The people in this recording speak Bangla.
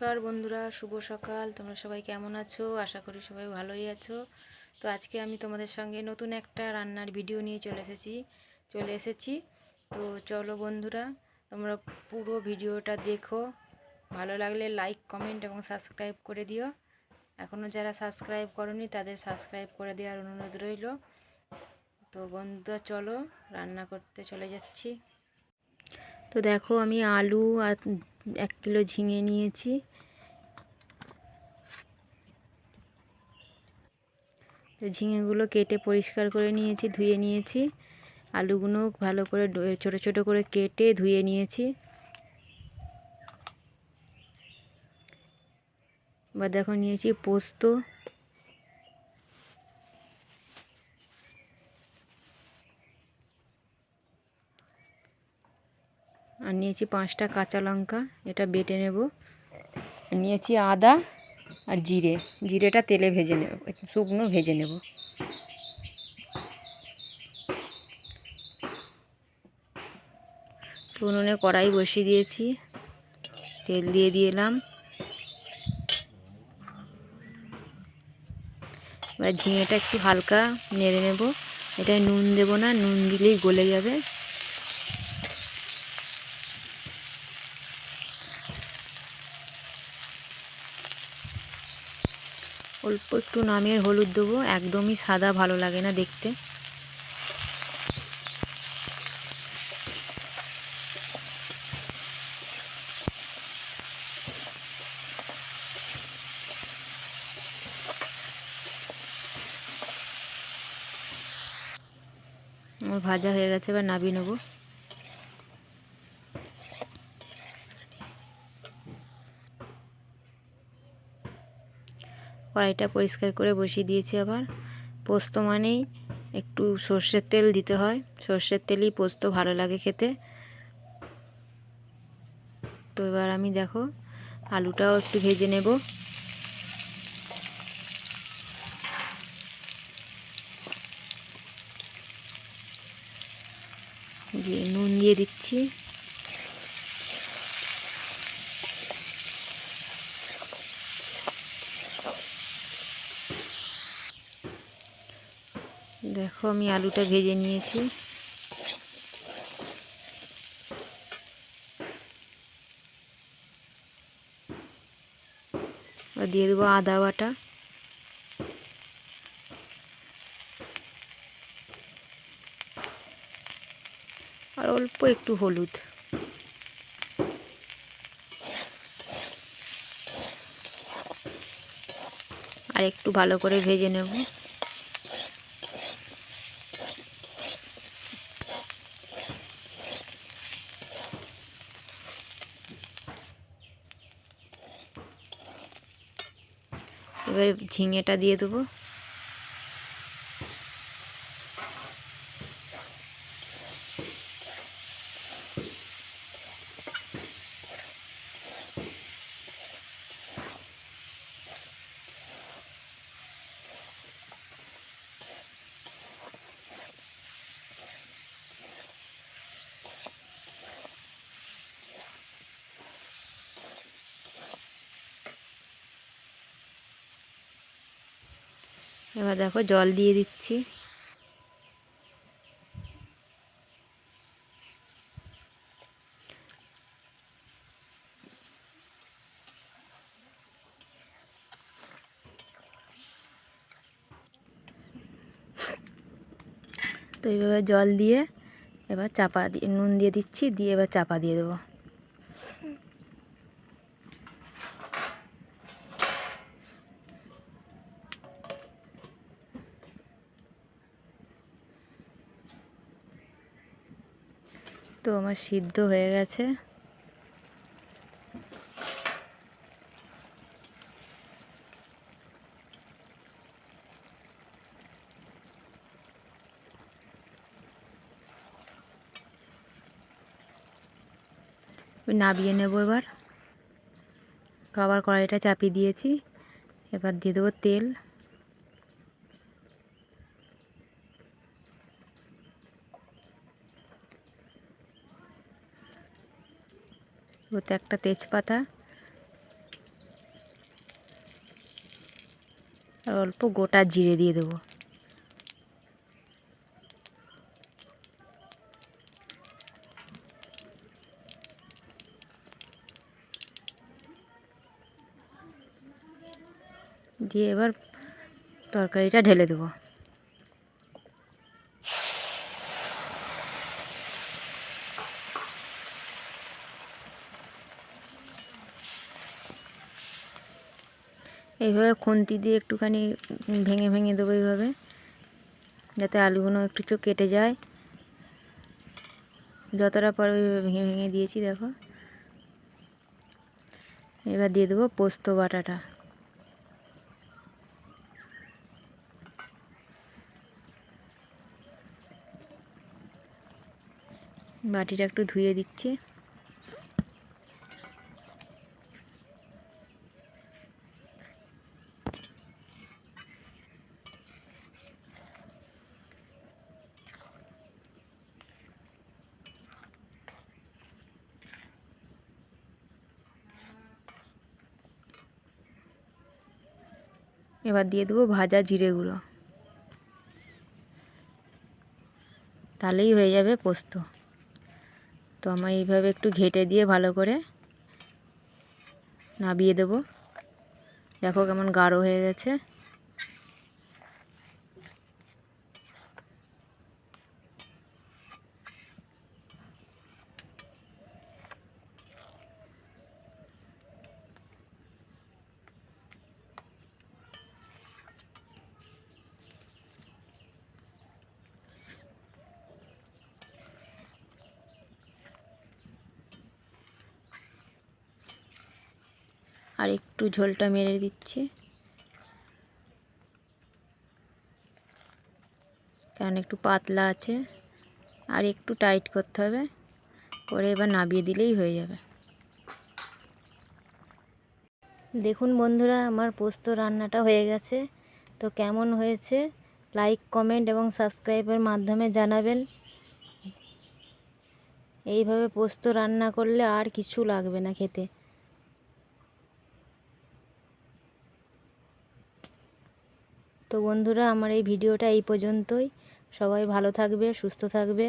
নমস্কার বন্ধুরা, শুভ সকাল। তোমরা সবাই কেমন আছো? আশা করি সবাই ভালোই আছো। তো আজকে আমি তোমাদের সঙ্গে নতুন একটা রান্নার ভিডিও নিয়ে চলে এসেছি চলে এসেছি। তো চলো বন্ধুরা, তোমরা পুরো ভিডিওটা দেখো। ভালো লাগলে লাইক কমেন্ট এবং সাবস্ক্রাইব করে দিও। এখনও যারা সাবস্ক্রাইব করনি, তাদের সাবস্ক্রাইব করে দেওয়ার অনুরোধ রইল। তো বন্ধুরা, চলো রান্না করতে চলে যাচ্ছি। তো দেখো, আমি আলু আর এক কিলো ঝিঙে নিয়েছি। ঝিঙেগুলো কেটে পরিষ্কার করে নিয়েছি, ধুয়ে নিয়েছি। আলুগুলো ভালো করে ছোট ছোট করে কেটে ধুয়ে নিয়েছি। বা দেখো নিয়েছি পোস্ত। আর নিয়েছি পাঁচটা কাঁচা লঙ্কা, এটা বেটে নেব। নিয়েছি আদা। আর জিরে। জিরেটা তেলে ভেজে নেব শুকনো ভেজে নেব। উনুনে কড়াই বসিয়ে দিয়েছি। তেল দিয়ে দিলাম। এবার ঝিঙেটা একটু হালকা নেড়ে নেব। এটায় নুন দেব না, নুন দিলেই গলে যাবে। অল্প একটু নামিয়ে হলুদ দেবো। একদমই সাদা ভালো লাগে না দেখতে। আমার ভাজা হয়ে গেছে, এবার নাবিয়ে নেব। কড়াইটা পরিষ্কার করে বসিয়ে দিয়েছি আবার। পোস্ত মানেই একটু সর্ষের তেল দিতে হয়। সর্ষের তেলই পোস্ত ভালো লাগে খেতে। তো এবার আমি দেখো, আলুটাও একটু ভেজে নেব। দিয়ে নুন দিয়ে দিচ্ছি। দেখো, আমি আলুটা ভেজে নিয়েছি। দিয়ে দেবো আদা বাটা। আর অল্প একটু হলুদ। আর একটু ভালো করে ভেজে নেব। এবার ঝিঙেটা দিয়ে দেবো। এবার দেখো জল দিয়ে দিচ্ছি। তো এইভাবে জল দিয়ে এবার চাপা দিয়ে নুন দিয়ে দিচ্ছি, দিয়ে এবার চাপা দিয়ে দেবো। তো আমার সিদ্ধ হয়ে গেছে। নাবিয়ে নেব এবার। আবার কড়াইটা চাপিয়ে দিয়েছি। এবার দিয়ে দেবো তেল। होते एक तेजपाता। अल्प गोटा जिरे दिए देव दिए एबार तरकारीटा ढेले देव এইভাবে খুন্তি দিয়ে একটুখানি ভেঙে ভেঙে দেবো এইভাবে, যাতে আলুগুলো একটু চো কেটে যায়। যতটা পরে ওইভাবে ভেঙে ভেঙে দিয়েছি, দেখো। এবার দিয়ে দেবো পোস্ত বাটাটা। বাটিটা একটু ধুয়ে দিচ্ছি। এবার দিয়ে দেবো ভাজা জিরে গুঁড়ো। তাহলেই হয়ে যাবে পোস্ত। তো আমার এইভাবে একটু ঘেটে দিয়ে ভালো করে নাবিয়ে দেবো। দেখো কেমন গাঢ় হয়ে গেছে। আর একটু ঝোলটা মেরে দিচ্ছি। কারণ একটু পাতলা আছে। আর একটু টাইট করতে হবে। করে এবার নাবিয়ে দিলেই হয়ে যাবে। দেখুন বন্ধুরা, আমার পোস্ত রান্নাটা হয়ে গেছে। তো কেমন হয়েছে? লাইক, কমেন্ট এবং সাবস্ক্রাইবের মাধ্যমে জানাবেন। এইভাবে পোস্ত রান্না করলে আর কিছু লাগবে না খেতে। তো বন্ধুরা আমার এই ভিডিওটা এই পর্যন্তই। সবাই ভালো থাকবে সুস্থ থাকবে।